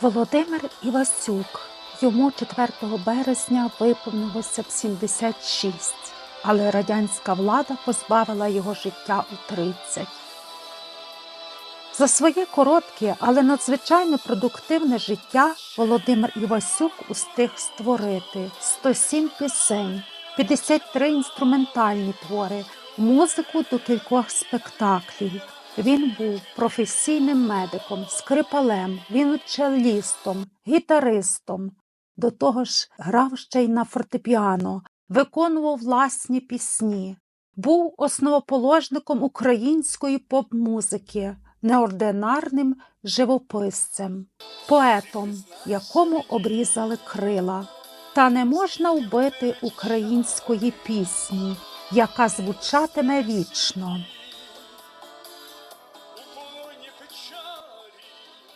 Володимир Івасюк. Йому 4 березня виповнилося б 76, але радянська влада позбавила його життя у 30. За своє коротке, але надзвичайно продуктивне життя Володимир Івасюк устиг створити 107 пісень, 53 інструментальні твори, музику до кількох спектаклів. Він був професійним медиком, скрипалем, віночелістом, гітаристом. До того ж, грав ще й на фортепіано, виконував власні пісні, був основоположником української поп-музики, неординарним живописцем, поетом, якому обрізали крила. Та не можна вбити української пісні, яка звучатиме вічно.